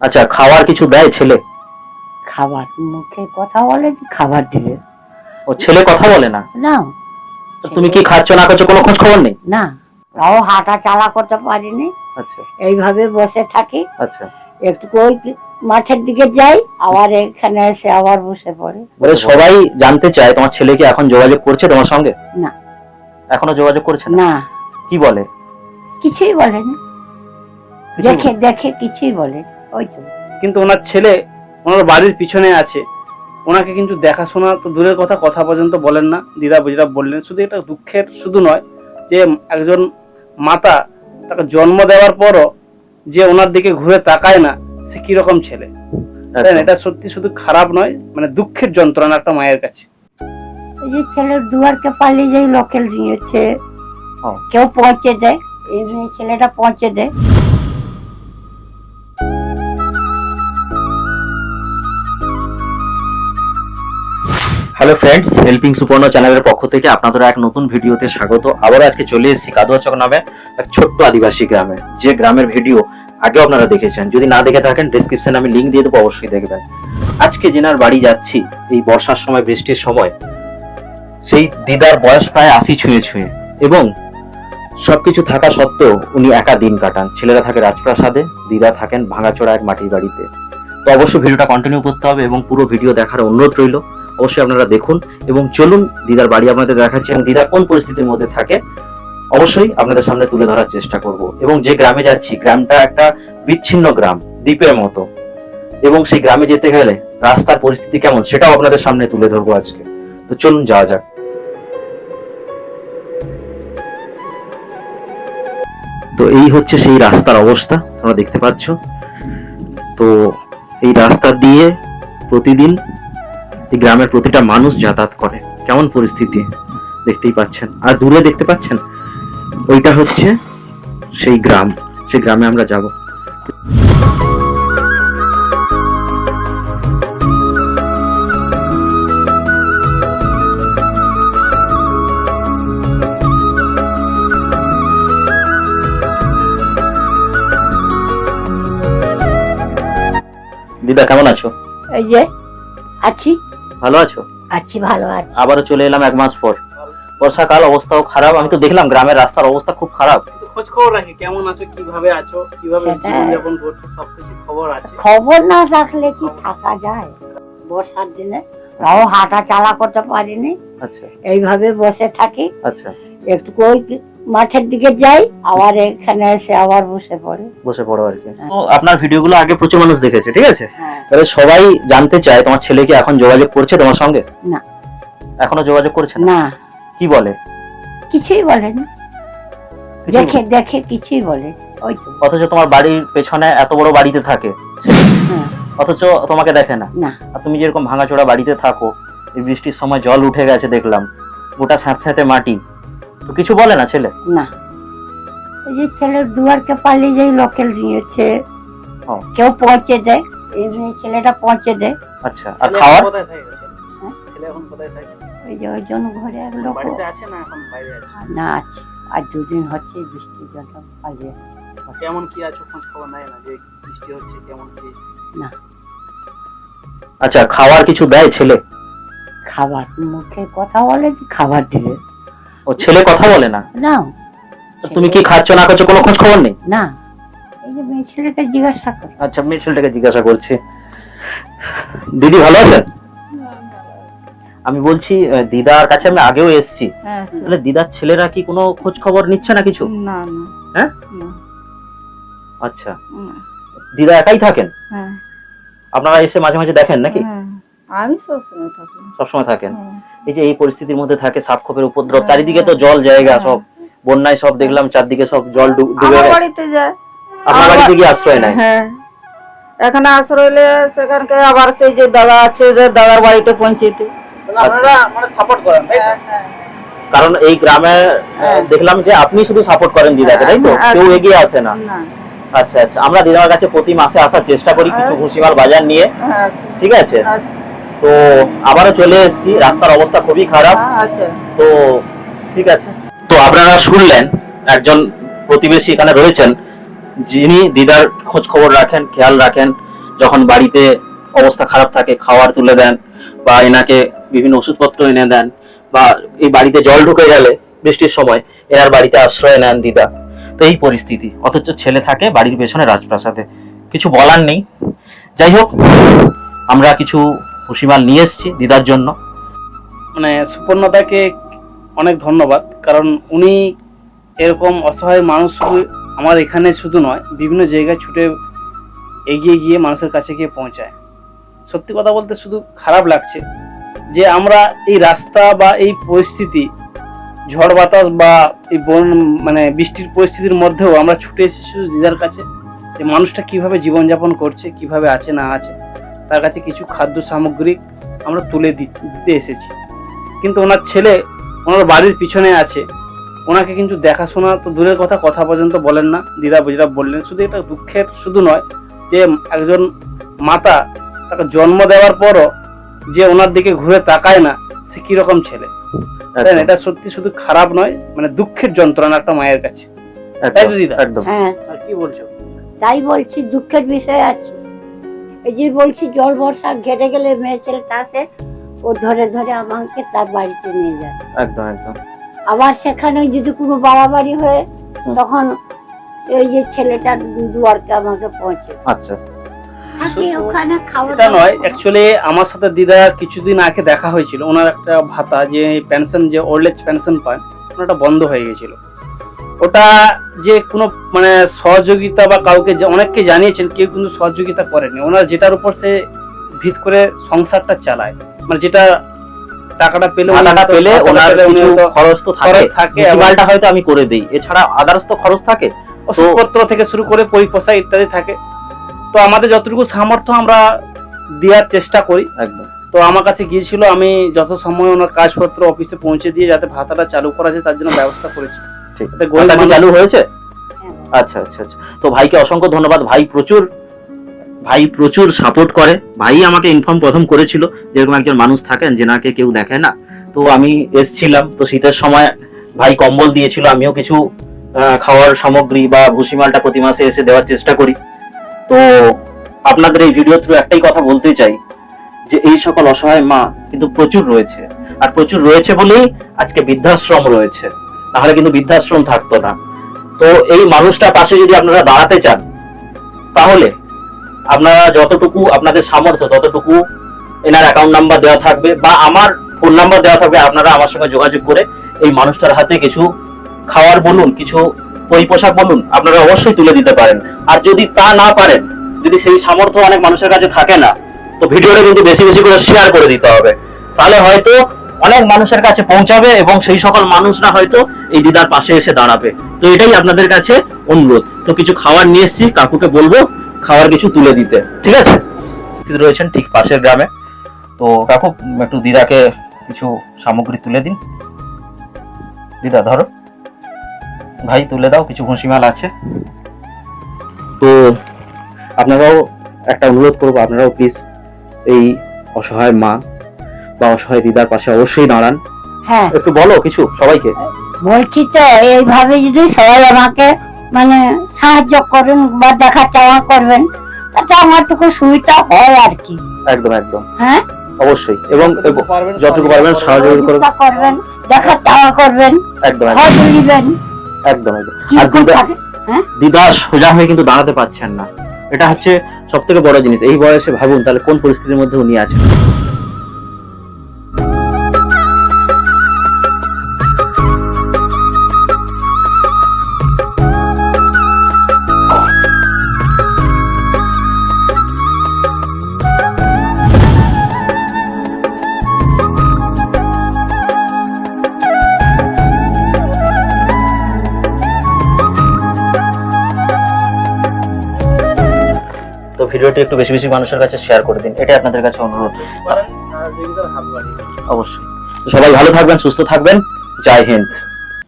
আচ্ছা খাওয়ার কিছু দেয় ছেলে? খাবার মুখে কথা বলে খাবার দিলে ও ছেলে কথা বলে না? না। তো তুমি কি খাচ্ছ না খাচ্ছ কোনো খোঁজ খবর নেই? না। তাও হাঁটা চালা করতে পারিনি। আচ্ছা। এইভাবে বসে থাকি। আচ্ছা। একটু ওই মাঠের দিকে যাই আবার এখানে এসে আবার বসে পড়ে। বলে সবাই জানতে চায় তোমার ছেলে কি এখন যোগাযোগ করছে তোমার সঙ্গে? না। এখনও যোগাযোগ করছে না? না। কি বলে? কিছুই বলেনি দেখে দেখে কিছুই বলে ওই তো কিন্তু ওনার ছেলে ওনার বাড়ির পিছনে আছে। ওনাকে কিন্তু দেখাশোনা তো দূরের কথা কথা পর্যন্ত বলেন না। দিদা বুঝরা বললেন শুধু এটা দুঃখের শুধু নয় যে একজন মাতা তাকে জন্ম দেওয়ার পরও যে ওনার দিকে ঘুরে তাকায় না সে কীরকম ছেলে। এটা সত্যি শুধু খারাপ নয় মানে দুঃখের যন্ত্রণা একটা মায়ের কাছে। এই যে ছেলের দুয়ারকে পালিয়ে যাই লোকেল নিয়েছে। কেউ পৌঁছে দেয় এই ছেলেটা পৌঁছে দেয়। হ্যালো ফ্রেন্ডস হেল্পিং সুপর্ণ চ্যানেলের পক্ষ থেকে আপনাদের এক নতুন ভিডিওতে স্বাগত। আবার আজকে চলে এসেছি কাদুয়াচক নামে এক ছোট্ট আদিবাসী গ্রামে। যে গ্রামের ভিডিও আগেও আপনারা দেখেছেন। যদি না দেখে থাকেন ডিসক্রিপশনে আমি লিংক দিয়ে দেবো, অবশ্যই দেখবেন। আজকে যেনার বাড়ি যাচ্ছি, এই বর্ষার সময়, বৃষ্টির সময়। সেই দিদার বয়স প্রায় আশি ছুঁয়ে ছুঁয়ে। এবং সবকিছু থাকা সত্ত্বেও উনি একা দিন কাটান। ছেলেরা থাকে রাজপ্রাসাদে, দিদা থাকেন ভাঙাচোড়া এক মাটির বাড়িতে। তো অবশ্যই ভিডিওটা কন্টিনিউ করতে হবে এবং পুরো ভিডিও দেখার অনুরোধ রইল। অবশ্যই আপনারা দেখুন এবং চলুন দিদার বাড়ি আপনাদের দেখাচ্ছি এবং দিদা কোন পরিস্থিতির মধ্যে থাকে, অবশ্যই আপনাদের সামনে তুলে ধরার চেষ্টা করব। এবং যে গ্রামে যাচ্ছি, গ্রামটা একটা বিচ্ছিন্ন গ্রাম, দ্বীপের মতো। এবং সেই গ্রামে যেতে গেলে রাস্তার পরিস্থিতি কেমন, সেটাও আপনাদের সামনে তুলে ধরবো আজকে। তো চলুন যাওয়া যাক। তো এই হচ্ছে সেই রাস্তার অবস্থা, তোমরা দেখতে পাচ্ছ। তো এই রাস্তা দিয়ে প্রতিদিন গ্রামের প্রতিটা মানুষ যাতায়াত করে। কেমন পরিস্থিতি? দেখতেই পাচ্ছেন। আর দূরে দেখতে পাচ্ছেন? ওইটা হচ্ছে সেই গ্রাম। সেই গ্রামে আমরা যাব। দিদা, কেমন আছো? এই যে, আছি। ভালো আছো? আছি ভালো আছি। আবারও চলে এলাম এক মাস পর। বর্ষাকাল অবস্থাও খারাপ। আমি তো দেখলাম গ্রামের রাস্তার অবস্থা খুব খারাপ। খোঁজ খবর রাখি কেমন আছো কীভাবে আছো কীভাবে জীবনযাপন করছ সবকিছু খবর আছে? খবর না রাখলে কি থাকা যায়? বর্ষার দিনে তাও হাঁটা চালা করতে পারিনি। আচ্ছা। এইভাবে বসে থাকি। আচ্ছা। একটু ওই মাঠের দিকে যাই আবার এখানে এসে আবার বসে পড়ে। বসে পড়ো আর কি। তো আপনার ভিডিওগুলো আগে প্রচুর মানুষ দেখেছে ঠিক আছে? হ্যাঁ। তাহলে সবাই জানতে চায় তোমার ছেলে কি এখন যোগাযোগ করছে তোমার সঙ্গে? না। এখনও যোগাযোগ করছে না? না। কি বলে? কিছুই বলেনি দেখে দেখে কিছুই বলে। ওই তো। অথচ তোমার বাড়ির পেছনে এত বড় বাড়িতে থাকে। হ্যাঁ, অথচ তোমাকে দেখে না? না। আর তুমি যেরকম ভাঙাচোরা বাড়িতে থাকো এই বৃষ্টির সময় জল উঠে গেছে দেখলাম গোটা স্যাঁতস্যাঁতে মাটি। তো কিছু বলে না ছেলে? না। এই যে ছেলের দুয়ারকে পালিয়ে যাই লোকেল নিয়েছে। কেউ পৌঁছে দেয়। এই ছেলেটা পৌঁছে দেয় আচ্ছা আর খাওয়ার এখন কোথায় থাকে? হ্যাঁ? ছেলে এখন কোথায় থাকে? ওই যে ওই জন্য ঘরে এক লোক। বাড়িতে আছে না এখন বাইরে আছে? না আছে। আর দুদিন হচ্ছে বৃষ্টির জন্য পালিয়ে কেমন কি আছো? খোঁজ খবর নাই না যে বৃষ্টি হচ্ছে কেমন কি? আচ্ছা খাওয়ার কিছু দেয় ছেলে? খাবার? মুখে কথা বলে খাবার দিলে ও ছেলে কথা বলে না? না। তো তুমি কি খাচ্ছ না খাচ্ছ কোনো খোঁজ খবর নেই? না। যে মেয়ে ছেলেটা জিজ্ঞাসা করে। আচ্ছা মেয়ে ছেলেটাকে জিজ্ঞাসা করছি। দিদি ভালো আছেন? আমি বলছি দিদার কাছে আমি আগেও এসেছি। তাহলে দিদার ছেলেরা কি কোনো খোঁজ খবর নিচ্ছে না কিছু? না না। হ্যাঁ? আচ্ছা। দিদা একাই থাকেন? হ্যাঁ, আপনারা এসে মাঝে মাঝে দেখেন নাকি? হ্যাঁ। আমি সবসময় থাকি। সবসময় থাকেন? হ্যাঁ, এই যে এই পরিস্থিতির মধ্যে থাকে সাপ খোপের উপদ্রব হ্যাঁ, চারিদিকে তো জল জায়গা হ্যাঁ। সব বন্যায় সব দেখলাম চারদিকে সব জল ডুবে গেছে। যায়। আপনার বাড়িতে গিয়ে আশ্রয় নেয়। হ্যাঁ। এখানে আশ্রয় হলে সেখানকে আবার সেই যে দাদা আছে যে দাদার বাড়িতে পৌঁছেতে আপনারা মানে সাপোর্ট করেন তাই তো? কারণ এই গ্রামে হ্যাঁ। দেখলাম যে আপনি শুধু সাপোর্ট করেন দিদাকে তাই তো? হ্যাঁ, কেউ এগিয়ে আসে না। না। আচ্ছা আচ্ছা। আমরা দিদার কাছে প্রতি মাসে আসার চেষ্টা করি কিছু হ্যাঁ। ভুসিমাল বাজার নিয়ে। হ্যাঁ, আচ্ছা। ঠিক আছে? আচ্ছা, তো আবারও চলে এসেছি। রাস্তার অবস্থা খুবই খারাপ। হ্যাঁ, আচ্ছা। তো ঠিক আছে। তো আপনারা শুনলেন একজন প্রতিবেশী এখানে রয়েছেন। যিনি দিদার খোঁজ খবর রাখেন, খেয়াল রাখেন, যখন বাড়িতে অবস্থা খারাপ থাকে, খাওয়ার তুলে দেন, বা এনাকে বিভিন্ন ওষুধপত্র এনে দেন, বা এই বাড়িতে জল ঢুকে গেলে বৃষ্টির সময় এনার বাড়িতে আশ্রয় নেন দিদা। তো এই পরিস্থিতি। অথচ ছেলে থাকে বাড়ির পেছনে রাজপ্রাসাদে। কিছু বলার নেই। যাই হোক, আমরা কিছু ভুসিমাল নিয়ে এসেছি দিদার জন্য। মানে সুপর্ণদাকে অনেক ধন্যবাদ, কারণ উনি এরকম অসহায় মানুষ আমার এখানে শুধু নয়, বিভিন্ন জায়গায় ছুটে এগিয়ে গিয়ে মানুষের কাছে গিয়ে পৌঁছায়। সত্যি কথা বলতে শুধু খারাপ লাগছে যে আমরা এই রাস্তা বা এই পরিস্থিতি, ঝড় বাতাস বা এই বন মানে বৃষ্টির পরিস্থিতির মধ্যেও আমরা ছুটে এসেছি শুধু দিদার কাছে, যে মানুষটা কীভাবে জীবনযাপন করছে, কীভাবে আছে, না আছে, তার কাছে কিছু খাদ্য সামগ্রী আমরা তুলে দিতে এসেছি। কিন্তু ওনার ছেলে, ওনার বাড়ির পিছনে আছে ওনাকে কিন্তু দেখাশোনা তো দূরের কথা কথা পর্যন্ত বলেন না। দিদা যেটা বললেন শুধু এটা দুঃখের শুধু নয় যে একজন মাতা তাকে জন্ম দেওয়ার পরও যে ওনার দিকে ঘুরে তাকায় না সে কীরকম ছেলে? এটা সত্যি শুধু খারাপ নয় মানে দুঃখের যন্ত্রণা একটা মায়ের কাছে। তাই তো দিদা? একদম। হ্যাঁ। কি বলছো? তাই বলছি দুঃখের বিষয় আছে। এই যে বলছি জল বর্ষা ঘেটে গেলে মেয়ে ছেলেটা আসে ও ধরে ধরে আমাকে তার বাড়িতে নিয়ে যায়। একদম একদম। আবার সেখানে যদি কোনো বাড়াবাড়ি হয়। তখন এই যে ছেলেটা দুয়ারকে আমাকে পৌঁছে। আচ্ছা। ওখানে খাওয়া নয় অ্যাকচুয়ালি আমার সাথে দিদার কিছুদিন আগে দেখা হয়েছিল। ওনার একটা ভাতা যে পেনশন যে ওল্ড এজ পেনশন পান ওনাটা বন্ধ হয়ে গেছিল। ওটা যে কোনো মানে সহযোগিতা বা কাউকে অনেককে জানিয়েছেন কেউ কিন্তু সহযোগিতা করেনি। ওনার যেটার উপর সে ভিত করে সংসারটা চালায়। মানে যেটা টাকাটা পেলে হয়তো- পেলে ওনার কিছু খরচ তো থাকে। হয়তো আমি করে দেই। এছাড়া আদার্স তো খরচ থাকে। ওষুধপত্র থেকে শুরু করে পরিপোষা ইত্যাদি থাকে। তো আমাদের যতটুকু সামর্থ্য আমরা দেওয়ার চেষ্টা করি। একদম। তো আমার কাছে গিয়েছিল আমি যত সময় ওনার কাজপত্র অফিসে পৌঁছে দিয়ে যাতে ভাতাটা চালু করা যায় তার জন্য ব্যবস্থা করেছি। ঠিক। চালু হয়েছে? হ্যাঁ। আচ্ছা আচ্ছা আচ্ছা। তো ভাইকে অসংখ্য ধন্যবাদ। ভাই প্রচুর ভাই প্রচুর সাপোর্ট করে। ভাই আমাকে ইনফর্ম প্রথম করেছিল যেরকম একজন মানুষ থাকেন যে নাকে কেউ দেখে না। তো আমি এসছিলাম। তো শীতের সময় ভাই কম্বল দিয়েছিল। আমিও কিছু খাওয়ার সামগ্রী বা ভুসিমালটা প্রতি মাসে এসে দেওয়ার চেষ্টা করি। তো আপনাদের এই ভিডিও থ্রু একটাই কথা বলতে চাই যে এই সকল অসহায় মা কিন্তু প্রচুর রয়েছে। আর প্রচুর রয়েছে বলেই আজকে বৃদ্ধাশ্রম রয়েছে। তাহলে কিন্তু বৃদ্ধাশ্রম থাকতো না। তো এই মানুষটার পাশে যদি আপনারা দাঁড়াতে চান, তাহলে আপনারা যতটুকু আপনাদের সামর্থ্য, ততটুকু এনার অ্যাকাউন্ট নাম্বার দেওয়া থাকবে বা আমার ফোন নাম্বার দেওয়া থাকবে, আপনারা আমার সঙ্গে যোগাযোগ করে এই মানুষটার হাতে কিছু খাওয়ার বলুন, কিছু পরিপোষাক বলুন, আপনারা অবশ্যই তুলে দিতে পারেন। আর যদি তা না পারেন, যদি সেই সামর্থ্য অনেক মানুষের কাছে থাকে না, তো ভিডিওটা কিন্তু বেশি বেশি করে শেয়ার করে দিতে হবে। তাহলে হয়তো অনেক মানুষের কাছে পৌঁছাবে এবং সেই সকল মানুষরা হয়তো এই দিদার পাশে এসে দাঁড়াবে। তো এটাই আপনাদের কাছে অনুরোধ। তো কিছু খাবার নিয়ে এসেছি, কাকুকে বলব খাবার কিছু তুলে দিতে। ঠিক আছে? রয়েছেন ঠিক পাশের গ্রামে। তো কাকু একটু দিদাকে কিছু সামগ্রী তুলে দিন। দিদা ধরো। ভাই তুলে দাও কিছু ভুসিমাল আছে। তো আপনারাও একটা অনুরোধ করব আপনারাও প্লিজ এই অসহায় মা বা অসহায় দিদার পাশে অবশ্যই দাঁড়ান। হ্যাঁ। একটু বলো কিছু সবাইকে। বলছি তো এইভাবে যদি সবাই আমাকে মানে সাহায্য করেন বা দেখা চাওয়া করবেন তাতে আমার টুকু সুবিধা হয় আর কি। একদম একদম। হ্যাঁ? অবশ্যই। এবং যতটুকু পারবেন সাহায্য করবেন। দেখা চাওয়া করবেন একদম একদম। একদম আর দিদা হ্যাঁ? দিদা সোজা হয়ে কিন্তু দাঁড়াতে পারছেন না। এটা হচ্ছে সব থেকে বড় জিনিস। এই বয়সে ভাবুন তাহলে কোন পরিস্থিতির মধ্যে উনি আছেন? ভিডিওটি একটু বেশি বেশি মানুষের কাছে শেয়ার করে দিন। এটাই আপনাদের কাছে অনুরোধ। অবশ্যই। সবাই ভালো থাকবেন সুস্থ থাকবেন। জয় হিন্দ।